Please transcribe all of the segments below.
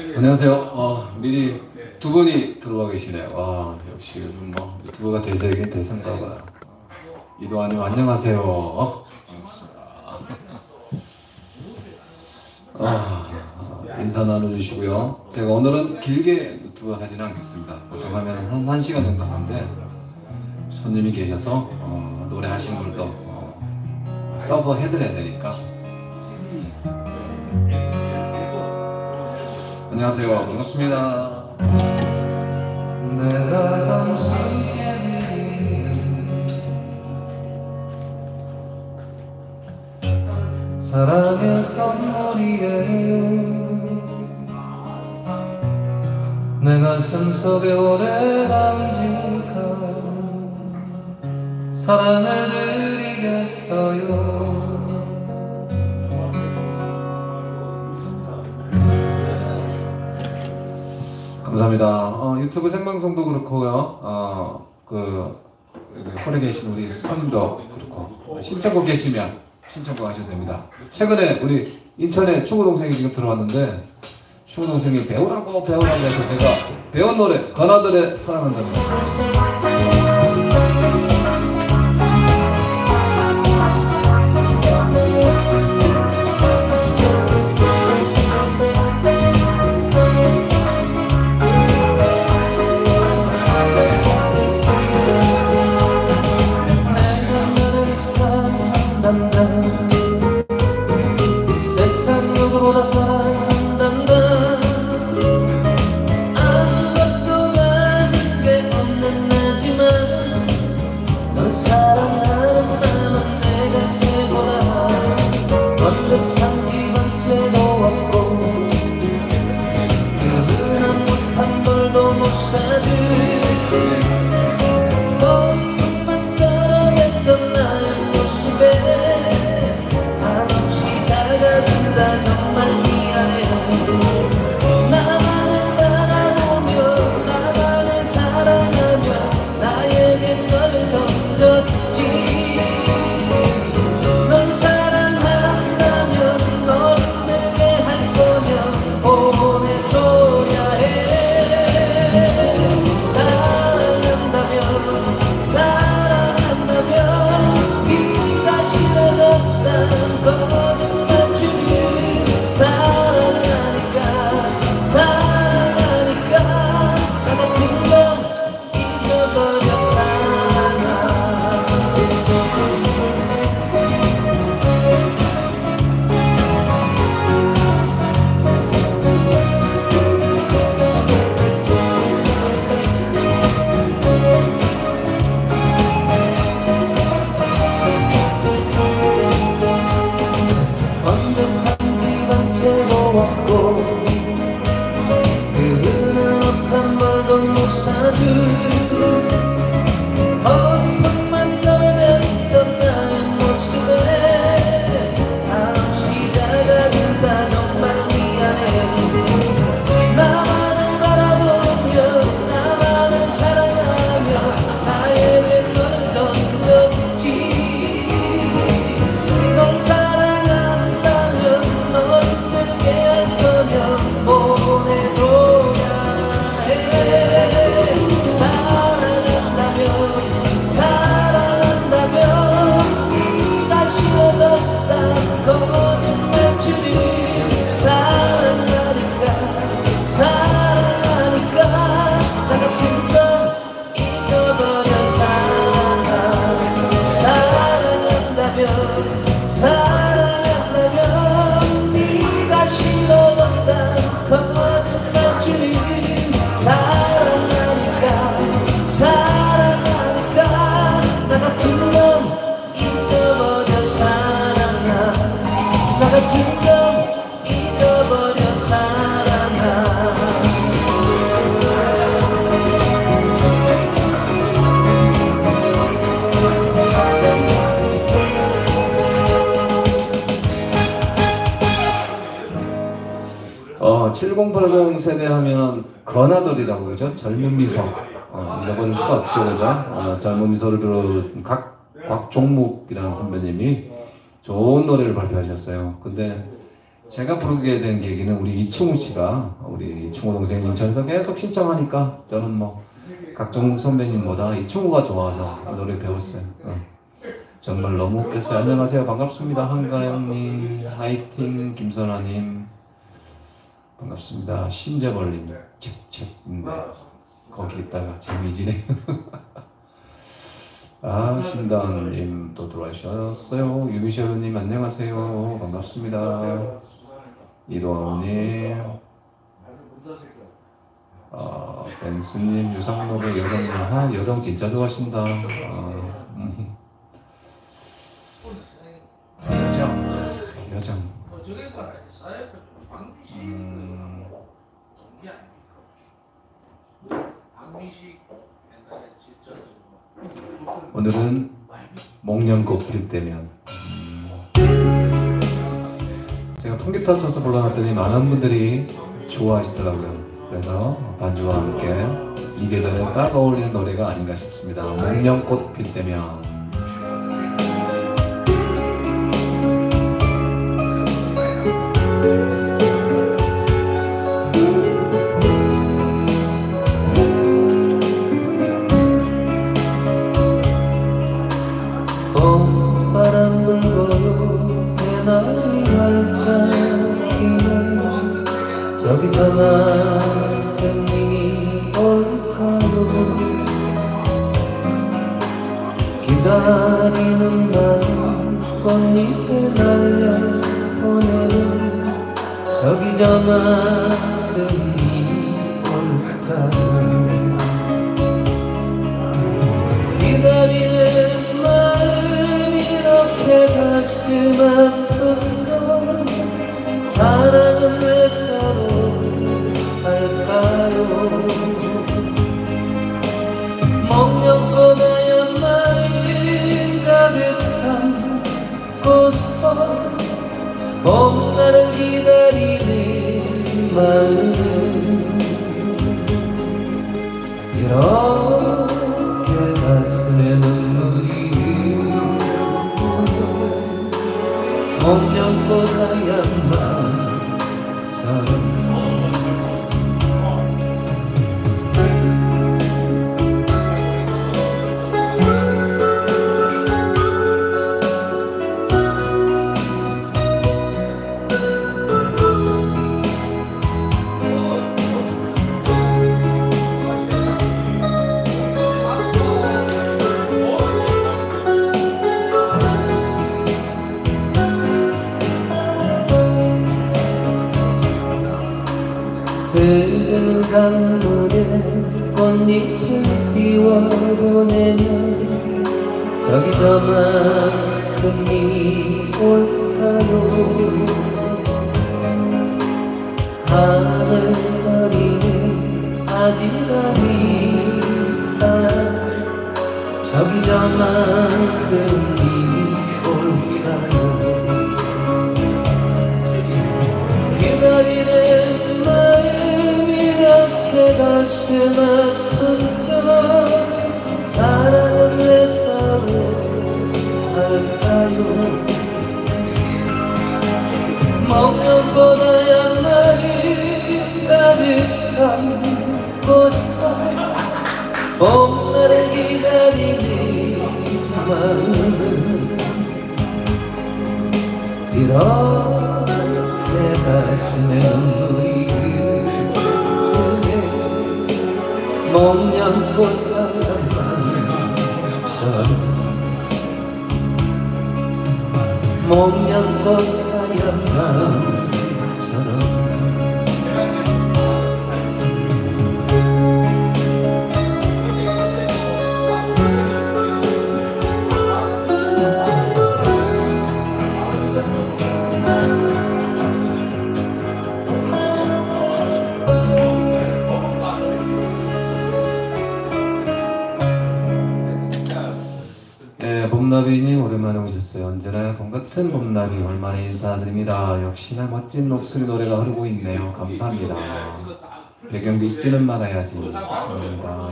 안녕하세요. 어, 미리 두 분이 들어와 계시네요. 와, 역시 요즘 뭐 유튜브가 대세긴 대세인가 봐요. 이도환님 안녕하세요. 어. 아, 인사 나눠주시고요. 제가 오늘은 길게 유튜브 하지는 않겠습니다. 보통 하면 한, 한 시간 정도 하는데 손님이 계셔서 어, 노래 하신 걸또 어, 서버 해드려야 되니까 안녕하세요. 반갑습니다. 내가 당신에게 사랑의 선물이에요. 내 가슴 속에 오래 간직한 사랑을 드리겠어요. 감사합니다. 어, 유튜브 생방송도 그렇고요. 어, 그 홀에 계신 우리 손님도 그렇고 신청곡 계시면 신청곡 하셔도 됩니다. 최근에 우리 인천에 충우 동생이 지금 들어왔는데 충우 동생이 배우라고 배우라고 해서 제가 배운 노래 건아들의 사랑한답니다. 내 7080 세대 하면 건아들이라고 그러죠? 젊은 미소. 어, 잊어버릴 수가 없죠, 그죠? 어, 젊은 미소를 비롯 각, 곽종묵이라는 선배님이 좋은 노래를 발표하셨어요. 근데 제가 부르게 된 계기는 우리 이충우 씨가 우리 이충우 동생님 전에서 계속 신청하니까 저는 뭐 각종 선배님보다 이충우가 좋아서 이 노래 배웠어요. 어. 정말 너무 웃겼어요. 안녕하세요. 반갑습니다. 한가영님, 하이팅, 김선아님. 반갑습니다. 신재벌님, 책책인데 거기 있다가 재미지네. 아, 신다님 또 들어와주셨어요. 유미셔님 안녕하세요. 반갑습니다. 이도아님, 아, 벤스님, 유상록의 여성님, 아, 여성 진짜 좋아하신다. 아, 오늘은 목련꽃 필 때면. 음. 제가 통기타 쳐서 불러놨더니 많은 분들이 좋아하시더라고요. 그래서 반주와 함께 이 계절에 딱 어울리는 노래가 아닌가 싶습니다. 목련꽃 필 때면. 먹념보다야 마음 가득한 꽃선 봄날을 기다리는 마음. 이렇 강물에 꽃잎을 띄워보내면 저기 저만큼이 올까요 하늘 거리는 아지랑이다. 저기 저만큼 봄날을 기다리는 마음은 이렇게 가슴에 눈물이 흐르네 목련꽃 하얀만처럼 목련꽃 하얀만처럼 봄 같은 봄나비 얼마나 인사드립니다. 역시나 멋진 목소리 노래가 흐르고 있네요. 감사합니다. 배경도 있지는 말아야지. 감사합니다.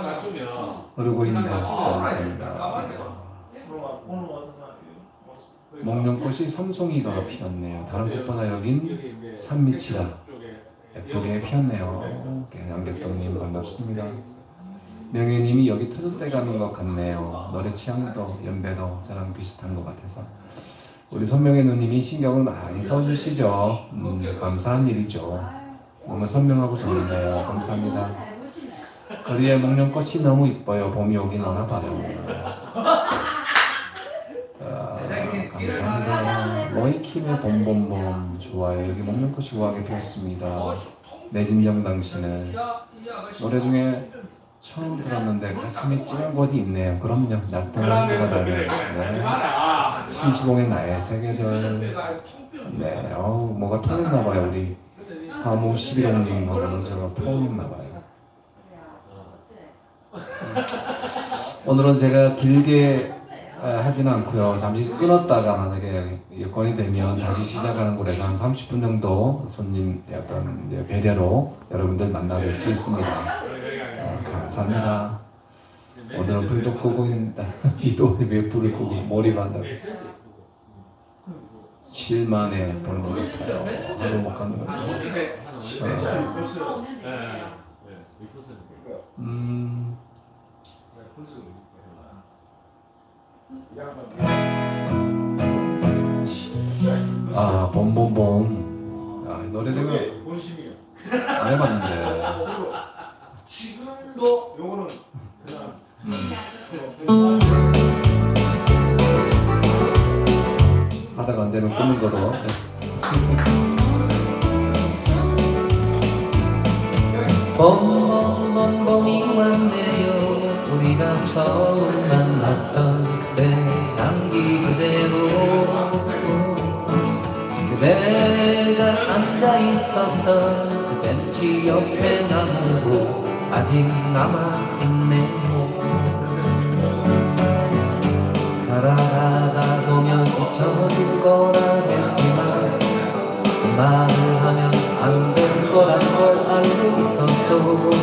갖추면 흐르고 있네요. 감사합니다. 목련꽃이 삼송이가 피었네요. 다른 꽃보다 여긴 산미치라 예쁘게 피었네요. 네, 양계떡님 반갑습니다. 명예님이 여기 터줏대 가는 것 같네요. 노래 취향도 연배도 저랑 비슷한 것 같아서 우리 선명의 누님이 신경을 많이 써주시죠. 음, 감사한 일이죠. 너무 선명하고 좋네요. 감사합니다. 거리에 목련꽃이 너무 이뻐요. 봄이 오긴 오나 봐요. 아, 감사합니다. 로이킴의 봄봄봄 좋아요. 여기 목련꽃이 우아하게 피었습니다. 내 진정 당신을 노래 중에 처음 들었는데 가슴이 찡한 곳이 있네요. 그럼요. 날떠는 바다를 네. 심수봉의 나의 세계절 네. 어우 뭐가 통했나 봐요. 우리 하모 11홍님하고는 제가 통했나 봐요. 오늘은 제가 길게 아, 하지는 않고요. 잠시 끊었다가 만약에 여건이 되면 다시 시작하는 곳에서 한 30분 정도 손님 이제 배려로 여러분들 만나뵐 수 있습니다. 어, 감사합니다. 오늘은 불도 끄고 있다. 이도 왜 불을 끄고 몰입한다고. 7만에 보는 것 같아요. 하루 못 가는 거 같아요. 음, Oh.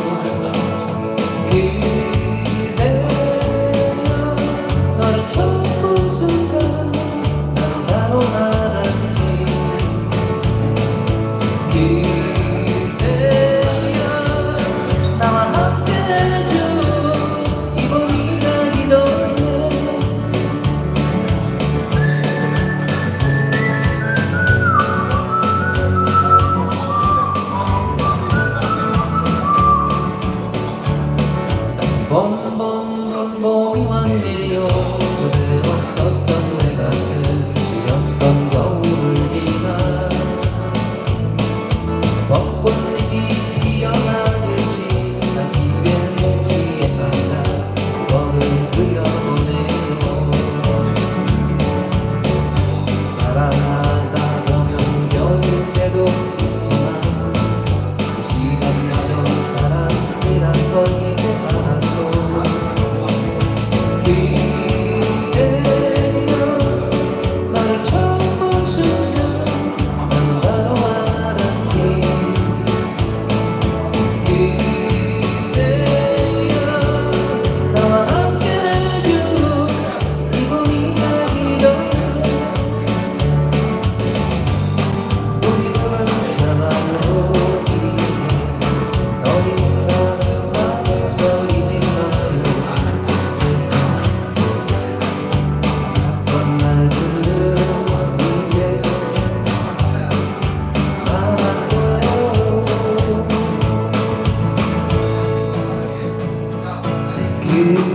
you.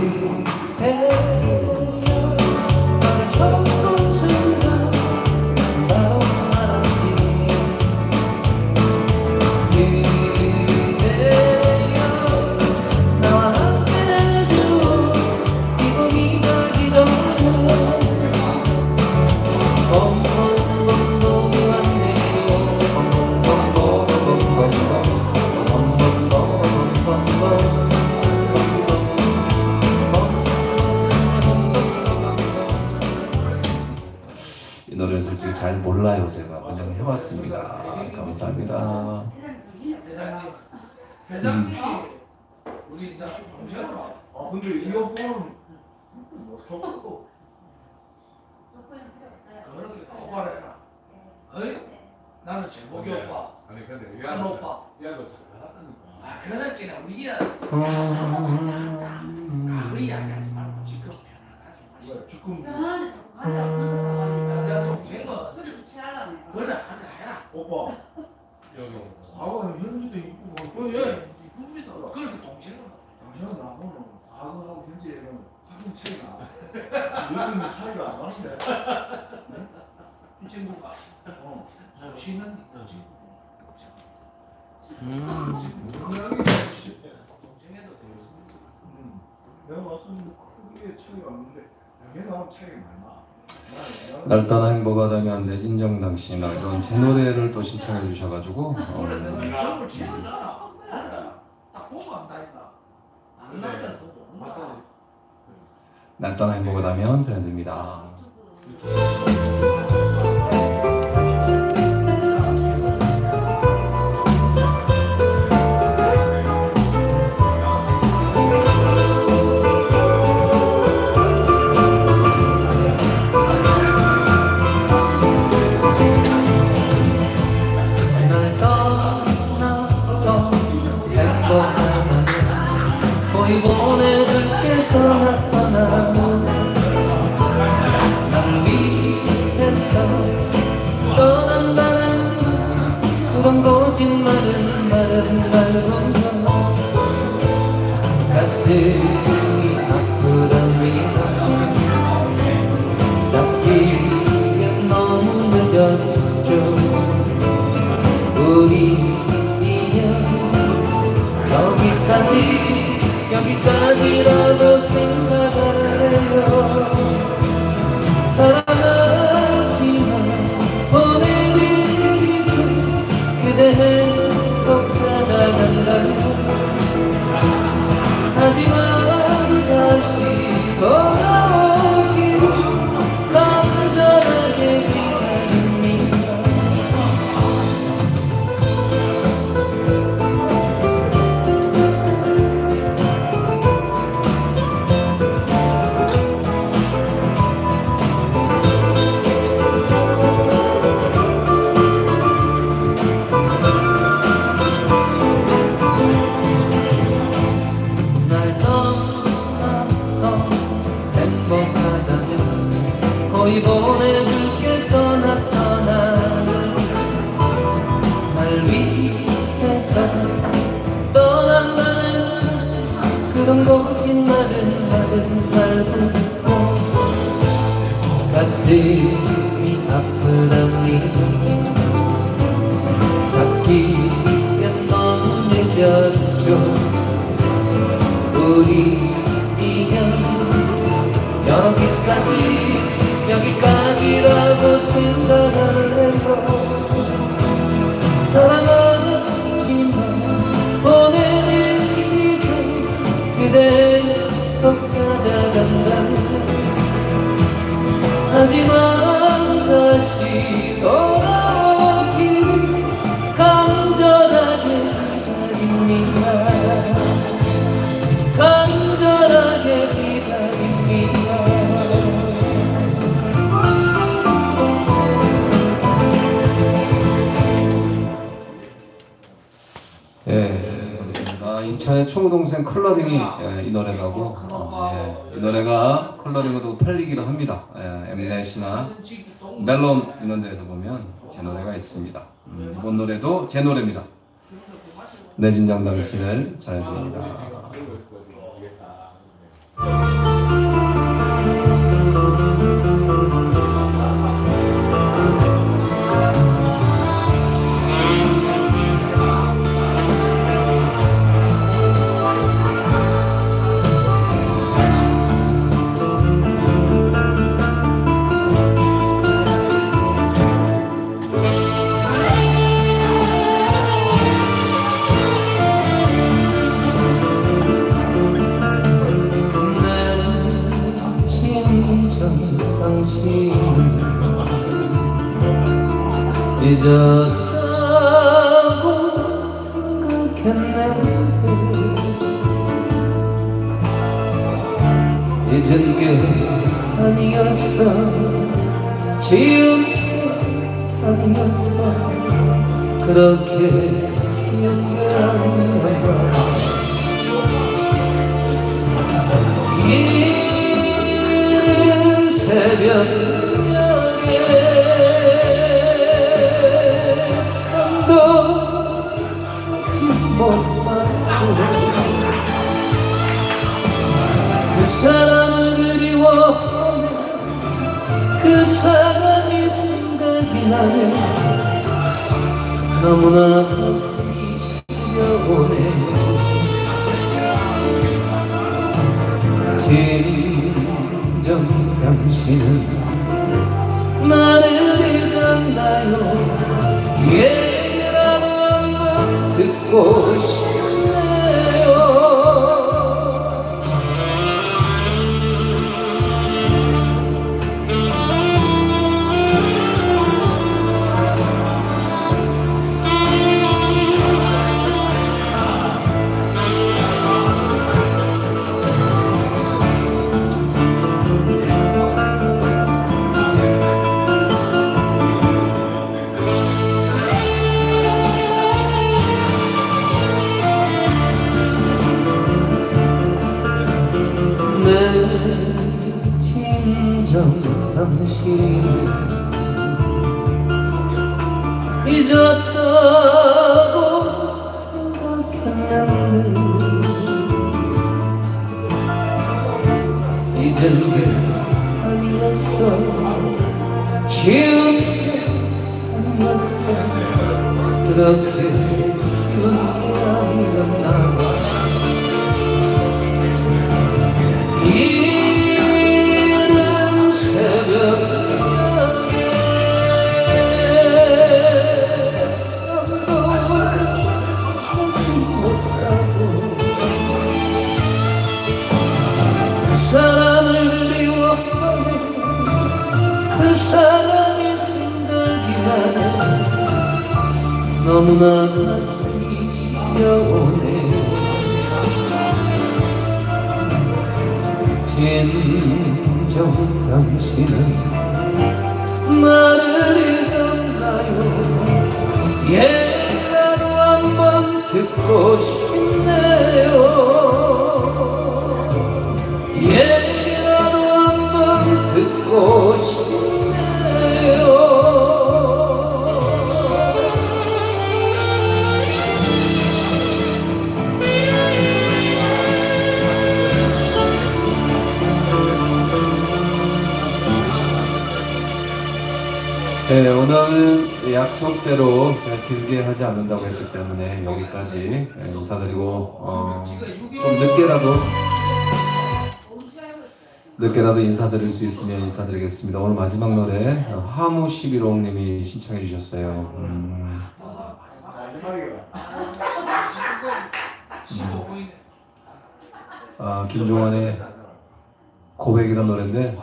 나는 제목이 근데- 오빠, 아니 근데 깐 얘도 오빠. 얘도 잘하다니까. 아 그렇게는 우리야. 음. 우리 이야기하지 말고 지금 편안하게 마시고. 뭐야 조금 편안한데 자꾸 가지 않는 남자 동생은 소리도 취하라며 그래 한잔 해라. 오빠 여기. 과거는 현수도 이쁘고 어, 예. 이쁩니다. 그렇게 동생은. 당신은 나하고는 과거하고 현재는 확연 차이가 요즘은 차이가 안 나는데 이 친구가 어 멋있는 거지. 음. 동생에도 되겠습니다. 음, 내가 봤을 때 크게 차이가 없는데 당연한 차이가 많아 나는- 날 떠나 행복하다면 내진정 당신이나 이런 제 노래를 또 신청해 주셔가지고 원래 어, 내가 점을 취하잖아. 그래. 딱 보고 안다니까. 안 나면 또 모르는 거야. 날 떠나 행복하다면 전해드립니다. 너무 총동생 컬러링이 예, 이 노래라고 어, 예, 이 노래가 컬러링으로 팔리기도 합니다. 예, 엠넷이나 멜론 이런 데에서 보면 제 노래가 있습니다. 음, 이번 노래도 제 노래입니다. 내 진정 당신을 전해드립니다. 너 네, 오늘은 약속대로 길게 하지 않는다고 했기 때문에 여기까지 네, 인사드리고 어, 좀 늦게라도 늦게라도 인사드릴 수 있으면 인사드리겠습니다. 오늘 마지막 노래 어, 하무 11호님이 신청해 주셨어요. 음, 마지막이가 아, 김종환의 고백이라는 노래인데.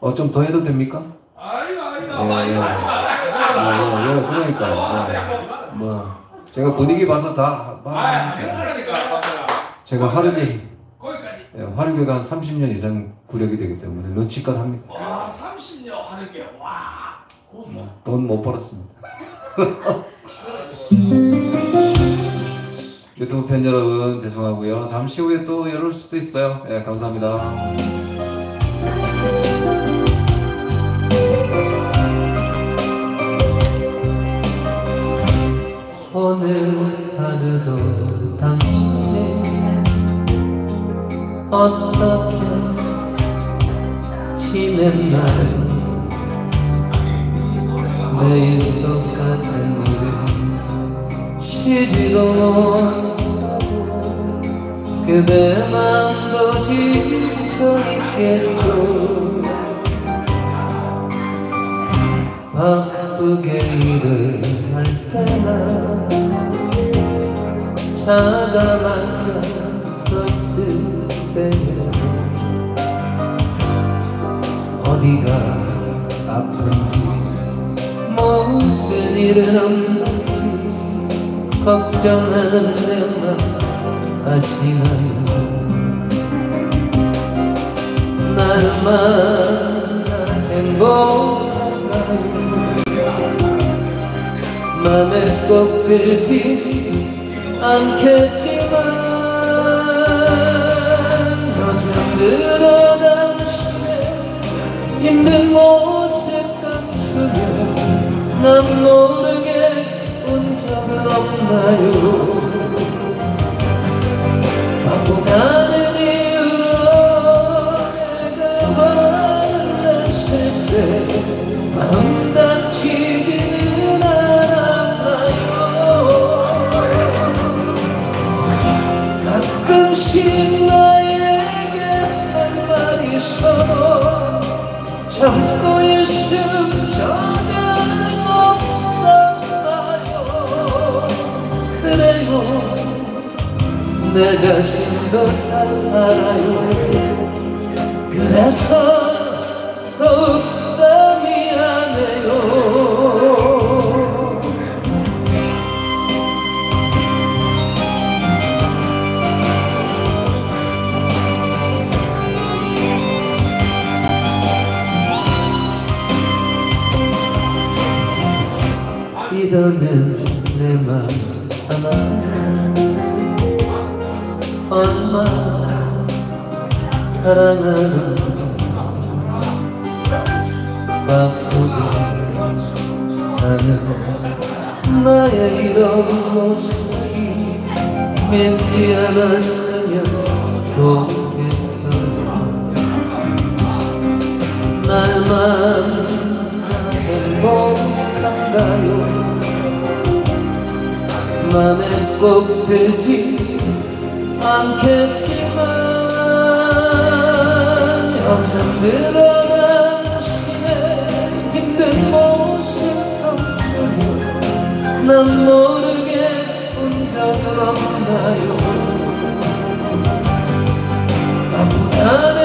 어, 좀 더 해도 됩니까? 아이고 예, 예. 아이고. 아, 예, 예, 그러니까 예. 뭐 제가 분위기 봐서 다 아, 제가 하루에. 예, 화류계가 한 30년 이상 구력이 되기 때문에 눈치껏 합니다. 와 30년 하는 게 와 고수. 돈 못 벌었습니다. 유튜브 팬 여러분 죄송하고요. 잠시 후에 또 열을 수도 있어요. 예, 감사합니다. 어떻게 지냈나요 매일 똑같은 일을 쉬지도 못하고 그대 맘도 지쳐 있겠죠. 바쁘게 일을 할 때나 차가 막혀 서 있을 때 어디가 아픈지 무슨 일은 없는지 걱정하는 내맘 아시나요? 날 만나 행복한가요 맘에 꼭 들지 않겠지. 그러 당신의 힘든 모습 감추며 난 모르게 운 적은 없나요? 바보다 바쁘다. 사는 나의 이런 모습이 맵지 않았으면 좋겠어 날만 행복한가요 맘에 꼭 들지 않겠지만 여전들은 난 모르게 혼자 그런가요. 아무나